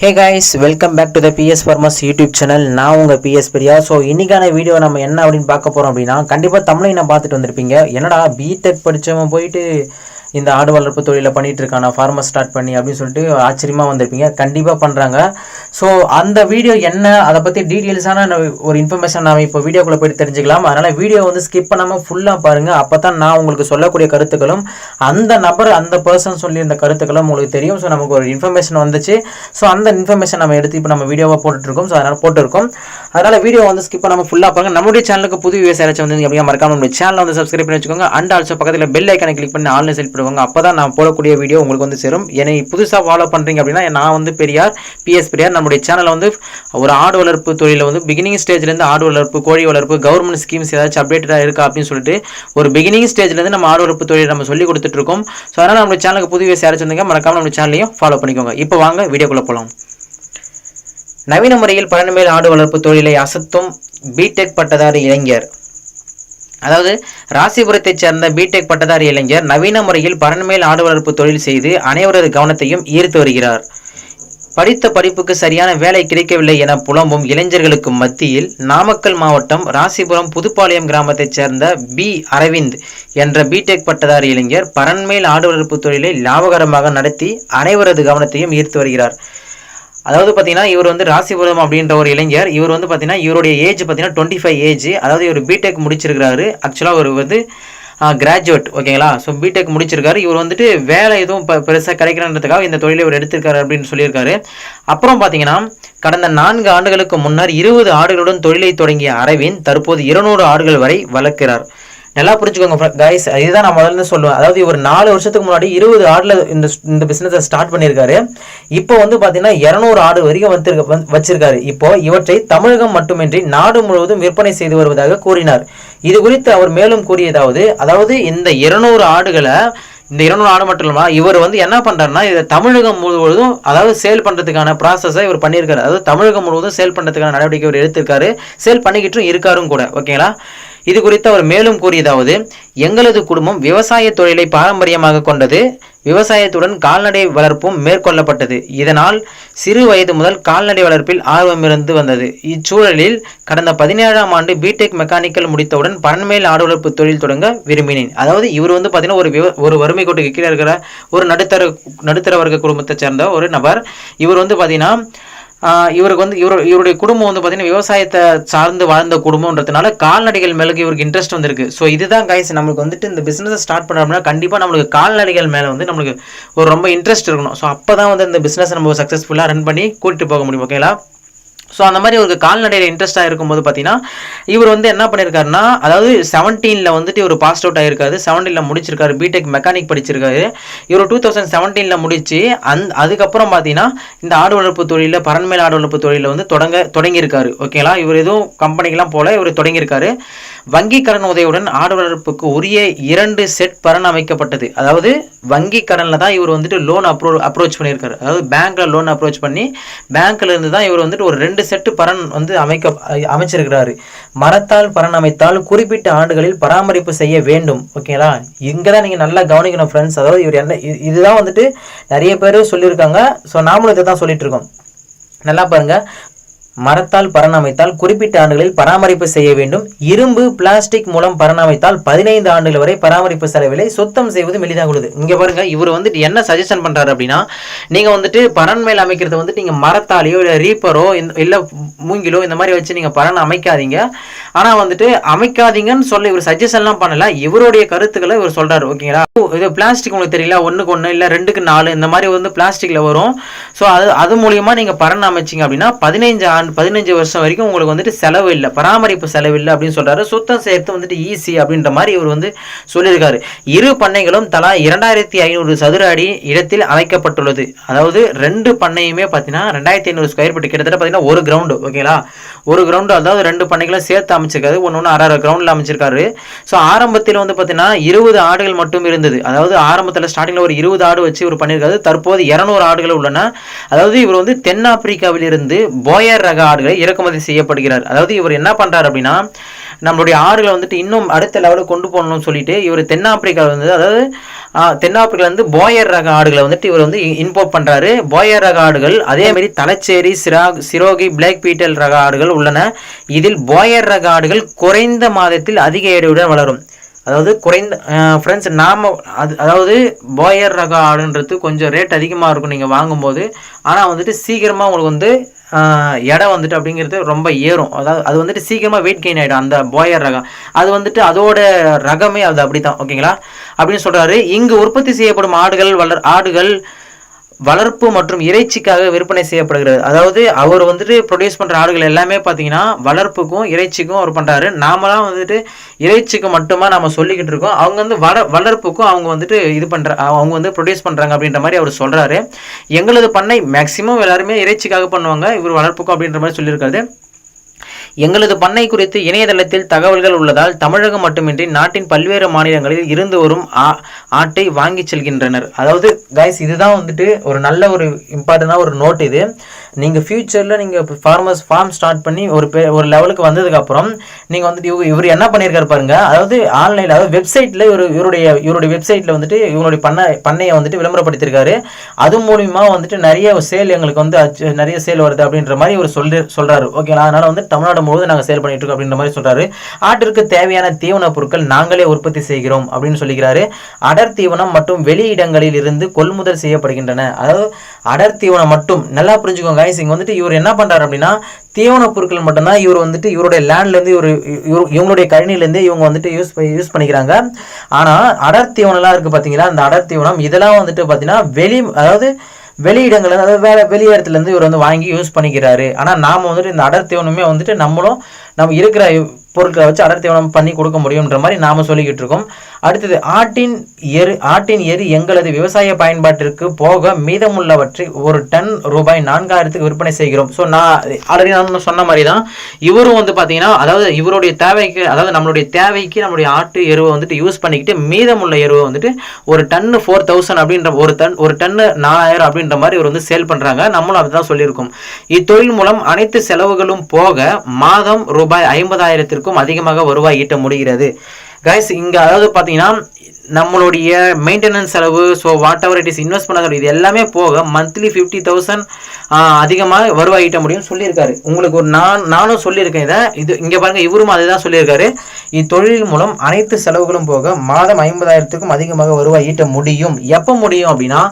Hey guys welcome back to the PS farms YouTube channel நான் உங்கள் PS Priya. So இன்றைக்கான video நம்ம என்ன அப்படின்னு பார்க்க போகிறோம் அப்படின்னா கண்டிப்பாக தமிழை நான் பார்த்துட்டு வந்திருப்பீங்க? என்னடா பிடெக் படித்தவன் போயிட்டு இந்த ஆடு வளர்ப்பு தொழிலை பண்ணிகிட்டு இருக்கானா ஃபார்மர் ஸ்டார்ட் பண்ணி அப்படின்னு சொல்லிட்டு ஆச்சரியமாக வந்திருப்பீங்க. கண்டிப்பாக பண்ணுறாங்க ஸோ அந்த வீடியோ என்ன அதை பற்றி டீட்டெயில்ஸான ஒரு இன்ஃபர்மேஷன் நாம் இப்போ வீடியோக்குள்ளே போய்ட்டு தெரிஞ்சுக்கலாம். அதனால் வீடியோ வந்து ஸ்கிப் பண்ணாமல் ஃபுல்லாக பாருங்கள் அப்போ தான் நான் உங்களுக்கு சொல்லக்கூடிய கருத்துக்களும் அந்த நபர் அந்த பர்சன் சொல்லியிருந்த கருத்துக்களும் உங்களுக்கு தெரியும். ஸோ நமக்கு ஒரு இன்ஃபர்மேஷன் வந்துச்சு. ஸோ அந்த இன்ஃபர்மேஷன் நம்ம எடுத்து இப்போ நம்ம வீடியோவாக போட்டுட்ருக்கோம். ஸோ அதனால் போட்டிருக்கோம். அதனால் வீடியோ வந்து ஸ்கிப் பண்ணாமல் ஃபுல்லாக பாருங்க. நம்மளுடைய சேனலுக்கு புது வியூஸ் யாராச்சும் வந்து அப்படியே மறக்காம நம்மளுடைய சேனலை வந்து சப்ஸ்கிரைப் பண்ணி வச்சுக்கோங்க. அண்ட் ஆல்சோ பக்கத்தில் பெல் ஐக்கனை கிளிக் பண்ணி ஆன்லைன் செல் பண்ணுவாங்க அப்போ தான் நான் போடக்கூடிய வீடியோ உங்களுக்கு வந்து சேரும். என்னை புதுசாக ஃபாலோ பண்ணுறீங்க அப்படின்னா நான் வந்து பெரியார் பிஎஸ் பெரியார் நம்முடைய சேனலில் வந்து ஒரு ஆடு வளர்ப்பு தொழிலில் வந்து பிகினிங் ஸ்டேஜ்லேருந்து ஆடு வளர்ப்பு கோழி வளர்ப்பு கவர்மெண்ட் ஸ்கீம்ஸ் ஏதாச்சும் அப்டேட்டடாக இருக்கா அப்படின்னு சொல்லிட்டு ஒரு பிகினிங் ஸ்டேஜ்லேருந்து நம்ம ஆடு வளர்ப்பு தொழிலை நம்ம சொல்லி கொடுத்துட்ருக்கோம் ஸோ அதனால் நம்ம சேனலுக்கு புதிய வியூஸ் யாராச்சும் வந்தீங்க மறக்காம நம்ம சேனலையும் ஃபாலோ பண்ணிக்கோங்க. இப்போ வாங்க வீடியோக்குள்ளே போகலாம் நவீன முறையில் பழனிமேல் ஆடு வளர்ப்பு தொழிலை அசத்தும் பிடெக் பட்டதாரி இளைஞர். அதாவது ராசிபுரத்தைச் சேர்ந்த பிடெக் பட்டதாரி இளைஞர் நவீன முறையில் பரண்மேல் ஆடு வளர்ப்பு தொழில் செய்து அனைவரது கவனத்தையும் ஈர்த்து வருகிறார். படித்த படிப்புக்கு சரியான வேலை கிடைக்கவில்லை என புலம்பும் இளைஞர்களுக்கு மத்தியில் நாமக்கல் மாவட்டம் ராசிபுரம் புதுப்பாளையம் கிராமத்தைச் சேர்ந்த பி. அரவிந்த் என்ற பிடெக் பட்டதாரி இளைஞர் பரண்மேல் ஆடு வளர்ப்பு தொழிலை லாபகரமாக நடத்தி அனைவரது கவனத்தையும் ஈர்த்து வருகிறார். அதாவது பார்த்தீங்கன்னா இவர் வந்து ராசிபுரம் அப்படின்ற ஒரு இளைஞர். இவர் வந்து பார்த்தீங்கன்னா இவருடைய ஏஜ் பார்த்தீங்கன்னா டுவெண்ட்டி ஃபைவ் ஏஜ் அதாவது இவர் பிடெக் முடிச்சிருக்கிறாரு. ஆக்சுவலாக அவர் வந்து கிராஜுவேட் ஓகேங்களா ஸோ பிடெக் முடிச்சிருக்காரு. இவர் வந்துட்டு வேலை எதுவும் இப்போ பெருசாக கிடைக்கிறன்றதுக்காக இந்த தொழிலை இவர் எடுத்திருக்காரு அப்படின்னு சொல்லியிருக்காரு. அப்புறம் பார்த்தீங்கன்னா கடந்த நான்கு ஆண்டுகளுக்கு முன்னர் இருபது ஆடுகளுடன் தொழிலை தொடங்கிய அரவிந்த் தற்போது இருநூறு ஆடுகள் வரை வளர்க்கிறார். நல்லா புரிஞ்சுக்கோங்க கைஸ் இதுதான் நான் முதல்ல இருந்து சொல்லுவேன். அதாவது இவர் நாலு வருஷத்துக்கு முன்னாடி இருபது ஆடில் இந்த இந்த பிஸ்னஸை ஸ்டார்ட் பண்ணியிருக்காரு. இப்போ வந்து பார்த்தீங்கன்னா இரநூறு ஆடு வரைக்கும் வச்சிருக்க வந்து- வச்சிருக்காரு. இப்போ இவற்றை தமிழகம் மட்டுமின்றி நாடு முழுவதும் விற்பனை செய்து வருவதாக கூறினார். இது குறித்து அவர் மேலும் கூறியதாவது அதாவது இந்த இருநூறு ஆடுகளை இந்த இருநூறு ஆடு மட்டும் இல்லாமல் இவர் வந்து என்ன பண்ணுறாருன்னா இதை தமிழகம் முழுவதும் அதாவது சேல் பண்ணுறதுக்கான ப்ராசஸை இவர் பண்ணியிருக்காரு. அதாவது தமிழகம் முழுவதும் சேல் பண்ணுறதுக்கான நடவடிக்கை இவர் எடுத்திருக்காரு. சேல் பண்ணிக்கிட்டும் இருக்காரும் கூட ஓகேங்களா இது குறித்து அவர் மேலும் கூறியதாவது எங்களது குடும்பம் விவசாய தொழிலை பாரம்பரியமாக கொண்டது. விவசாயத்துடன் கால்நடை வளர்ப்பும் மேற்கொள்ளப்பட்டது. இதனால் சிறு வயது முதல் கால்நடை வளர்ப்பில் ஆர்வம் இருந்து வந்தது. இச்சூழலில் கடந்த பதினேழாம் ஆண்டு பிடெக் மெக்கானிக்கல் முடித்தவுடன் பரண்மேல் ஆடு வளர்ப்பு தொழில் தொடங்க விரும்பினேன். அதாவது இவர் வந்து பார்த்தீங்கன்னா ஒரு விவ ஒரு வறுமை கோட்டுக்கு கீழே இருக்கிற ஒரு நடுத்தர நடுத்தர வர்க்க குடும்பத்தை சேர்ந்த ஒரு நபர். இவர் வந்து பார்த்தீங்கன்னா இவருக்கு வந்து இவர் இவருடைய குடும்பம் வந்து பார்த்தீங்கன்னா விவசாயத்தை சார்ந்து வாழ்ந்த குடும்பம்ன்றதுனால கால்நடைகள் மேலே இவருக்கு இன்ட்ரெஸ்ட் வந்திருக்கு. ஸோ இதுதான் கைஸ் நம்மளுக்கு வந்துட்டு இந்த பிஸ்னஸை ஸ்டார்ட் பண்ணுறோம்னா கண்டிப்பாக நம்மளுக்கு கால்நடைகள் மேலே வந்து நம்மளுக்கு ஒரு ரொம்ப இன்ட்ரெஸ்ட் இருக்கணும். ஸோ அப்போ தான் வந்து இந்த பிஸ்னஸ் நம்ம சக்ஸஸ்ஃபுல்லாக ரன் பண்ணி கூட்டிகிட்டு போக முடியும் ஓகேங்களா ஸோ அந்த மாதிரி ஒரு கால்நடையில் இன்ட்ரெஸ்ட்டாக இருக்கும்போது பார்த்தீங்கன்னா இவர் வந்து என்ன பண்ணியிருக்காருன்னா அதாவது செவன்டீனில் வந்துட்டு இவர் பாஸ் அவுட் ஆகிருக்காரு செவன்டீனில் முடிச்சிருக்காரு. பிடெக் மெக்கானிக் படிச்சிருக்காரு. இவர் டூ தௌசண்ட் செவன்டீனில் முடிச்சு அந் அதுக்கப்புறம் பார்த்தீங்கன்னா இந்த ஆடு வளர்ப்பு தொழிலில் பரண்மேல் ஆடு வளர்ப்பு தொழிலில் வந்து தொடங்க தொடங்கியிருக்காரு. ஓகேங்களா இவர் எதுவும் கம்பெனிக்கெலாம் போல இவர் தொடங்கியிருக்காரு. வங்கி கடன் உதவியுடன் ஆடு வளர்ப்புக்கு உரிய இரண்டு செட் பரன் அமைக்கப்பட்டது. அதாவது வங்கி கடனில் தான் இவர் வந்துட்டு லோன் அப்ரோ அப்ரோச் பண்ணியிருக்காரு. அதாவது பேங்க்கில் லோன் அப்ரோச் பண்ணி பேங்க்ல இருந்து தான் இவர் வந்துட்டு ஒரு ரெண்டு செட்டு பரன் வந்து அமைக்க அமைச்சிருக்கிறாரு. மரத்தால் பரன் அமைத்தால் குறிப்பிட்ட ஆண்டுகளில் பராமரிப்பு செய்ய வேண்டும். ஓகேங்களா இங்கே தான் நீங்கள் நல்லா கவனிக்கணும் ஃப்ரெண்ட்ஸ் அதாவது இவர் என்ன இதுதான் வந்துட்டு நிறைய பேர் சொல்லியிருக்காங்க. ஸோ நாமளும் இதை தான் சொல்லிட்டு இருக்கோம். நல்லா பாருங்கள் மரத்தால் பராமரித்தால் குறிப்பிட்ட ஆண்டுகளில் பராமரிப்பு செய்ய வேண்டும். இரும்பு பிளாஸ்டிக் மூலம் பராமரித்தால் பதினைந்து ஆண்டுகள் வரை பராமரிப்பு செலவிலை சுத்தம் செய்வது எளிதாக உள்ளது இங்கே பாருங்க இவர் வந்துட்டு என்ன சஜஷன் பண்றாரு அப்படின்னா நீங்க வந்துட்டு பரன் மேல் அமைக்கிறது வந்துட்டு நீங்க மரத்தாலேயோ இல்லை ரீப்பரோ இல்லை மூங்கிலோ இந்த மாதிரி வச்சு நீங்க பரன் அமைக்காதீங்க. ஆனால் வந்துட்டு அமைக்காதீங்கன்னு சொல்ல இவர் சஜஷன்லாம் பண்ணல. இவருடைய கருத்துக்களை இவர் சொல்றாரு ஓகேங்களா? இது பிளாஸ்டிக் உங்களுக்கு தெரியல. ஒன்றுக்கு ஒன்று இல்லை ரெண்டுக்கு நாலு இந்த மாதிரி வந்து பிளாஸ்டிக்கில் வரும். ஸோ அது அது மூலியமாக நீங்க பரன் அமைச்சிங்க அப்படின்னா பதினைஞ்சு ஆண்டு பதினஞ்சு வருஷம் வரைக்கும் உங்களுக்கு வந்துட்டு செலவு இல்லை. பராமரிப்பு செலவு இல்லை அப்படின்னு சொல்கிறாரு சுத்தம் சேர்த்து வந்துட்டு ஈஸி அப்படின்ற மாதிரி இவர் வந்து சொல்லியிருக்காரு. இரு பண்ணைகளும் தலா இரண்டாயிரத்தி ஐநூறு சதுர அடி இடத்தில் அமைக்கப்பட்டுள்ளது. அதாவது ரெண்டு பண்ணையுமே பார்த்தீங்கன்னா ரெண்டாயிரத்தி ஐநூறு ஸ்கொயர் ஃபீட் கிட்டத்தட்ட பார்த்தீங்கன்னா ஒரு கிரவுண்டு ஓகேங்களா ஒரு கிரவுண்டு அதாவது ரெண்டு பண்ணைகளும் சேர்த்து அமைச்சிருக்காரு. ஒன்று ஒன்று அரை கிரவுண்டில் அமைச்சிருக்காரு. ஸோ ஆரம்பத்தில் வந்து பார்த்தீங்கன்னா இருபது ஆடுகள் மட்டும் இருந்தது. அதாவது ஆரம்பத்தில் ஸ்டார்டிங்கில் ஒரு இருபது ஆடு வச்சு இவர் பண்ணியிருக்காரு. தற்போது இரநூறு ஆடுகள் உள்ளன. அதாவது இவர் வந்து தென்னாப்பிரிக்காவில் இருந்து போயர் ரக ஆடுகளை இறக்குமதி செய்யப்படுகிறார். அதாவது இவர் என்ன பண்ணுறாரு அப்படின்னா நம்மளுடைய ஆடுகளை வந்துட்டு இன்னும் அடுத்த லெவலுக்கு கொண்டு போகணும்னு சொல்லிட்டு இவர் தென்னாப்பிரிக்காவில் வந்து அதாவது தென்னாப்பிரிக்காவிலேருந்து போயர் ரக ஆடுகளை வந்துட்டு இவர் வந்து இம்போர்ட் பண்ணுறாரு போயர் ரக ஆடுகள் அதேமாரி தலச்சேரி சிராக் சிரோகி பிளாக் பீட்டல் ரக ஆடுகள் உள்ளன. இதில் போயர் ரக ஆடுகள் குறைந்த மாதத்தில் அதிக எடையுடன் வளரும். அதாவது குறைந்த ஃப்ரெண்ட்ஸ் நாம அது அதாவது போயர் ரக ஆடுன்றது கொஞ்சம் ரேட் அதிகமாக இருக்கும் நீங்கள் வாங்கும்போது. ஆனால் வந்துட்டு சீக்கிரமாக உங்களுக்கு வந்து இடம் எடை வந்துட்டு அப்படிங்கிறது ரொம்ப ஏறும். அதாவது அது வந்துட்டு சீக்கிரமாக வெயிட் கெயின் ஆகிடும் அந்த போயர் ரகம் அது வந்துட்டு அதோட ரகமே அது அப்படி தான் ஓகேங்களா அப்படின்னு சொல்கிறாரு இங்கு உற்பத்தி செய்யப்படும் ஆடுகள் வளர் ஆடுகள் வளர்ப்பு மற்றும் இறைச்சிக்காக விற்பனை செய்யப்படுகிறது. அதாவது அவர் வந்துட்டு ப்ரொடியூஸ் பண்ணுற ஆடுகள் எல்லாமே பார்த்தீங்கன்னா வளர்ப்புக்கும் இறைச்சிக்கும் அவர் பண்ணுறாரு நாமலாம் வந்துட்டு இறைச்சிக்கு மட்டுமா நம்ம சொல்லிக்கிட்டு இருக்கோம். அவங்க வந்து வள வளர்ப்புக்கும் அவங்க வந்துட்டு இது பண்ணுற அவங்க வந்து ப்ரொடியூஸ் பண்ணுறாங்க அப்படின்ற மாதிரி அவர் சொல்கிறாரு எங்களது பண்ணை மேக்ஸிமம் எல்லாருமே இறைச்சிக்காக பண்ணுவாங்க. இவர் வளர்ப்புக்கும் அப்படின்ற மாதிரி சொல்லியிருக்காரு. எங்களது பண்ணை குறித்து இணையதளத்தில் தகவல்கள் உள்ளதால் தமிழகம் மட்டுமின்றி நாட்டின் பல்வேறு மாநிலங்களில் இருந்து வரும் ஆ- ஆட்டை வாங்கி செல்கின்றனர். அதாவது கைஸ் இதுதான் வந்துட்டு ஒரு நல்ல ஒரு இம்பார்ட்டண்டான ஒரு நோட் இது. நீங்கள் ஃபியூச்சரில் நீங்கள் ஃபார்மர்ஸ் ஃபார்ம் ஸ்டார்ட் பண்ணி ஒரு பே ஒரு லெவலுக்கு வந்ததுக்கப்புறம் நீங்கள் வந்துட்டு இவங்க இவர் என்ன பண்ணியிருக்காரு பாருங்க. அதாவது ஆன்லைனில் அதாவது வெப்சைட்டில் இவர் இவருடைய இவருடைய வெப்சைட்டில் வந்துட்டு இவங்களுடைய பண்ணை பண்ணையை வந்துட்டு விளம்பரப்படுத்தியிருக்காரு அது மூலிமா வந்துட்டு நிறைய சேல் எங்களுக்கு வந்து அச்சு- நிறைய சேல் வருது அப்படின்ற மாதிரி இவர் சொல்லி சொல்கிறாரு ஓகேங்களா அதனால் வந்து தமிழ்நாடு முழுவதும் நாங்கள் சேல் பண்ணிட்டு இருக்கோம் அப்படின்ற மாதிரி சொல்றாரு. ஆட்டிற்கு தேவையான தீவன பொருட்கள் நாங்களே உற்பத்தி செய்கிறோம் அப்படின்னு சொல்லிக்கிறாரு. அடர் தீவனம் மற்றும் வெளியிடங்களில் இருந்து கொள்முதல் செய்யப்படுகின்றன. அதாவது அடர் தீவனம் மட்டும் நல்லா புரிஞ்சுக்கோங்க guys இங்க வந்துட்டு இவர் என்ன பண்றாரு அப்படின்னா தீவன பொருட்கள் மட்டும்தான் இவர் வந்துட்டு இவருடைய லேண்ட்லேருந்து இவர் இவர்- இவங்களுடைய கழனிலேருந்து இவங்க வந்துட்டு யூஸ் யூஸ் பண்ணிக்கிறாங்க. ஆனால் அடர் தீவனம்லாம் இருக்குது பார்த்தீங்களா அந்த அடர் தீவனம் இதெல்லாம் வந்துட்டு பார்த்தீங்கன்னா வெளி அதாவது வெளியிடங்கள் அதாவது வேற வெளி இடத்துல இருந்து இவர் வந்து வாங்கி யூஸ் பண்ணிக்கிறாரு. ஆனா நாம வந்துட்டு இந்த அடர் தீவனமே வந்துட்டு நம்மளும் நம்ம இருக்கிற பொருட்களை வச்சு அடர் தீவனம் பண்ணி கொடுக்க முடியுன்ற மாதிரி நாம சொல்லிக்கிட்டு இருக்கோம். அடுத்தது ஆட்டின் எரு ஆட்டின் எரு எங்களது விவசாய பயன்பாட்டிற்கு போக மீதமுள்ளவற்றை ஒரு டன் ரூபாய் நான்காயிரத்துக்கு விற்பனை செய்கிறோம். ஸோ நான் ஆல்ரெடி நான் சொன்ன மாதிரி தான் இவரும் வந்து பார்த்தீங்கன்னா அதாவது இவருடைய தேவைக்கு அதாவது நம்மளுடைய தேவைக்கு நம்மளுடைய ஆட்டு எருவை வந்துட்டு யூஸ் பண்ணிக்கிட்டு மீதமுள்ள எருவை வந்துட்டு ஒரு டன்னு ஃபோர் தௌசண்ட் அப்படின்ற ஒரு டன் ஒரு டன்னு நாலாயிரம் அப்படின்ற மாதிரி இவர் வந்து சேல் பண்ணுறாங்க நம்மளும் அதுதான் சொல்லியிருக்கோம். இத்தொழில் மூலம் அனைத்து செலவுகளும் போக மாதம் ரூபாய் ஐம்பதாயிரத்திற்கும் அதிகமாக வருவாய் ஈட்ட முடிகிறது. கைஸ் இங்கே அதாவது பார்த்தீங்கன்னா நம்மளுடைய மெயின்டெனன்ஸ் செலவு so whatever it is invest பண்ண இது எல்லாமே போக மந்த்லி ஃபிஃப்டி தௌசண்ட் அதிகமாக வருவாய் ஈட்ட முடியும்னு சொல்லியிருக்காரு. உங்களுக்கு ஒரு நான் நானும் சொல்லியிருக்கேன் இதை. இது இங்கே பாருங்கள் இவரும் அதுதான் சொல்லியிருக்காரு. இத்தொழில் மூலம் அனைத்து செலவுகளும் போக மாதம் ஐம்பதாயிரத்துக்கும் அதிகமாக வருவாய் ஈட்ட முடியும். எப்போ முடியும் அப்படின்னா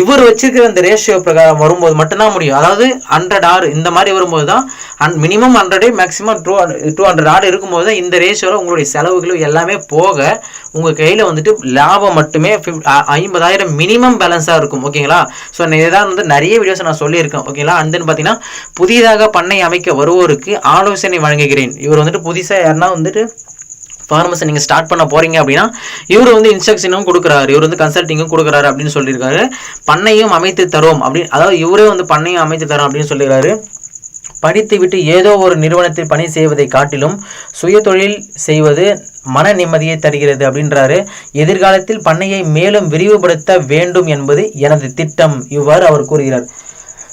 இவர் வச்சிருக்கிற இந்த ரேஷியோ பிரகாரம் வரும்போது மட்டும்தான் முடியும். அதாவது ஹண்ட்ரட் ஆறு இந்த மாதிரி வரும்போது தான் அண்ட் மினிமம் ஹண்ட்ரடே மேக்ஸிமம் டூ டூ ஹண்ட்ரட் ஆடு இருக்கும்போது தான் இந்த ரேஷியோவில் உங்களுடைய செலவுகளும் எல்லாமே போக உங்கள் கையில் வந்துட்டு லாபம் மட்டுமே ஐம்பதாயிரம் மினிமம் பேலன்ஸாக இருக்கும் ஓகேங்களா ஸோ இதான் வந்து நிறைய வீடியோஸ் நான் சொல்லியிருக்கேன் ஓகேங்களா அண்ட் தென் பார்த்தீங்கன்னா புதிதாக பண்ணை அமைக்க வருவோருக்கு ஆலோசனை வழங்குகிறேன். இவர் வந்துட்டு புதுசாக யாருன்னா வந்துட்டு ஃபார்மஸை நீங்கள் ஸ்டார்ட் பண்ண போகிறீங்க அப்படின்னா இவர் வந்து இன்ஸ்ட்ரக்ஷனும் கொடுக்குறாரு இவர் வந்து கன்சல்ட்டிங்கும் கொடுக்குறாரு அப்படின்னு சொல்லியிருக்காரு. பண்ணையும் அமைத்து தரும் அப்படின்னு அதாவது இவரே வந்து பண்ணையும் அமைத்து தரோம் அப்படின்னு சொல்லியிருக்காரு. படித்துவிட்டு ஏதோ ஒரு நிறுவனத்தில் பணி செய்வதை காட்டிலும் சுயதொழில் செய்வது மன நிம்மதியை தருகிறது அப்படின்றாரு. எதிர்காலத்தில் பண்ணையை மேலும் விரிவுபடுத்த வேண்டும் என்பது எனது திட்டம் இவ்வாறு அவர் கூறுகிறார்.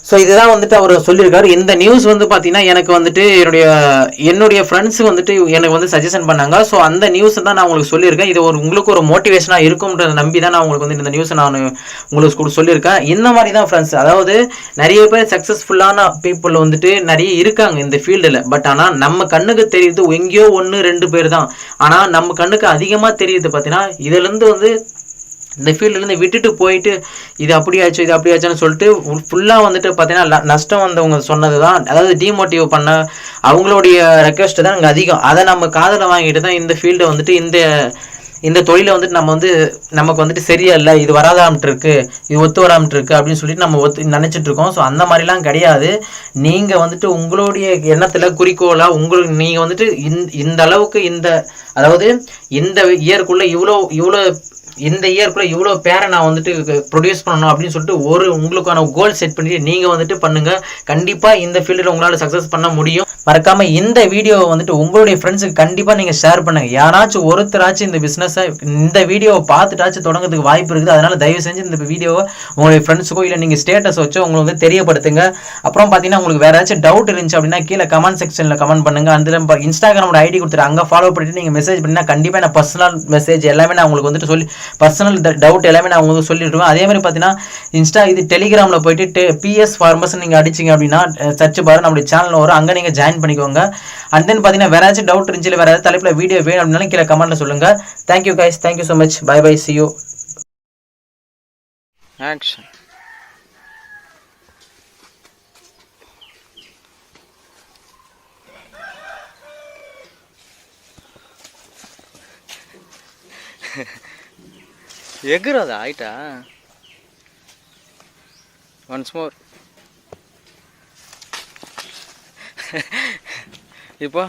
ஸோ இதுதான் வந்துட்டு அவர் சொல்லியிருக்காரு. இந்த நியூஸ் வந்து பார்த்தீங்கன்னா எனக்கு வந்துட்டு என்னுடைய என்னுடைய ஃப்ரெண்ட்ஸ் வந்துட்டு எனக்கு வந்து சஜஷன் பண்ணாங்க. ஸோ அந்த நியூஸ் தான் நான் உங்களுக்கு சொல்லியிருக்கேன். இது ஒரு உங்களுக்கு ஒரு மோட்டிவேஷனாக இருக்கும்ன்றத நம்பி தான் நான் உங்களுக்கு வந்து இந்த நியூஸை நான் உங்களுக்கு கூட சொல்லியிருக்கேன். இந்த மாதிரி தான் ஃப்ரெண்ட்ஸ் அதாவது நிறைய பேர் சக்ஸஸ்ஃபுல்லான பீப்புள் வந்துட்டு நிறைய இருக்காங்க இந்த ஃபீல்டில் பட் ஆனால் நம்ம கண்ணுக்கு தெரியுது எங்கேயோ ஒன்று ரெண்டு பேர் தான். ஆனால் நம்ம கண்ணுக்கு அதிகமாக தெரியுது பார்த்தீங்கன்னா இதுலேருந்து வந்து இந்த ஃபீல்டுலேருந்து விட்டுட்டு போயிட்டு இது அப்படியாச்சு இது அப்படியாச்சுன்னு சொல்லிட்டு ஃபுல்லாக வந்துட்டு பார்த்தீங்கன்னா நஷ்டம் வந்தவங்க சொன்னது தான் அதாவது டிமோட்டிவ் பண்ண அவங்களுடைய ரெக்வஸ்ட் தான் இங்கே அதிகம். அதை நம்ம காதில் வாங்கிட்டு தான் இந்த ஃபீல்டை வந்துட்டு இந்த இந்த தொழிலை வந்துட்டு நம்ம வந்து நமக்கு வந்துட்டு சரியா இல்லை இது வராதாமட்டு இருக்கு இது ஒத்து வராமட்டு இருக்கு அப்படின்னு சொல்லிட்டு நம்ம ஒத்து நினச்சிட்டு இருக்கோம். ஸோ அந்த மாதிரிலாம் கிடையாது. நீங்கள் வந்துட்டு உங்களுடைய எண்ணத்தில் குறிக்கோளாக உங்களுக்கு நீங்கள் வந்துட்டு இந்த இந்த அளவுக்கு இந்த அதாவது இந்த இயருக்குள்ள இவ்வளோ இவ்வளோ இந்த இயர்க்குள்ள இவ்வளோ பேரை நான் வந்துட்டு ப்ரொடியூஸ் பண்ணணும் அப்படின்னு சொல்லிட்டு ஒரு உங்களுக்கான கோல் செட் பண்ணிட்டு நீங்கள் வந்துட்டு பண்ணுங்கள் கண்டிப்பாக இந்த ஃபீல்டில் உங்களால் சக்ஸஸ் பண்ண முடியும். மறக்காமல் இந்த வீடியோவை வந்துட்டு உங்களுடைய ஃப்ரெண்ட்ஸுக்கு கண்டிப்பாக நீங்கள் ஷேர் பண்ணுங்க. யாராச்சும் ஒருத்தராச்சும் இந்த பிஸ்னஸை இந்த வீடியோவை பார்த்துட்டாச்சும் தொடங்குறதுக்கு வாய்ப்பு இருக்குது. அதனால் தயவு செஞ்சு இந்த வீடியோவை உங்களுடைய ஃப்ரெண்ட்ஸுக்கோ இல்லை நீங்கள் ஸ்டேட்டஸ் வச்சோ உங்களுக்கு வந்து தெரியப்படுத்துங்க. அப்புறம் பார்த்தீங்கன்னா உங்களுக்கு வேறு ஏதாச்சும் டவுட் இருந்துச்சு அப்படின்னா கீழே கமெண்ட் செக்ஷனில் கமெண்ட் பண்ணுங்கள் அந்த இன்ஸ்டாகிராமோட ஐடி கொடுத்துட்டு அங்கே ஃபாலோ பண்ணிட்டு நீங்கள் மெசேஜ் பண்ணிங்கன்னா கண்டிப்பாக நான் பர்சனல் மெசேஜ் எல்லாமே நான் உங்களுக்கு வந்துட்டு சொல்லி பர்சனல் டவுட் எல்லாமே நான் உங்களுக்கு சொல்லிடுவேன் அதே மாதிரி பார்த்தீங்கன்னா இன்ஸ்டா இது டெலிகிராமில் போயிட்டு பிஎஸ் ஃபார்மர்ஸ் நீங்கள் அடிச்சிங்க அப்படின்னா சர்ச் பாரு நம்மளுடைய சேனல் வரும். அங்கே நீங்கள் ஜாயின் பண்ணிக்கோங்க. அண்ட் தென் பார்த்தீங்கன்னா வேற ஏதாச்சும் டவுட் இருந்துச்சு இல்லை வேறு ஏதாவது தலைப்பில் வீடியோ வேணும் அப்படின்னாலும் கீழே கமெண்ட்டில் சொல்லுங்கள் thank you guys thank you so much bye bye see you action எகுறதா? ஆயிட்டா? ஒன்ஸ் மோர் இப்போ?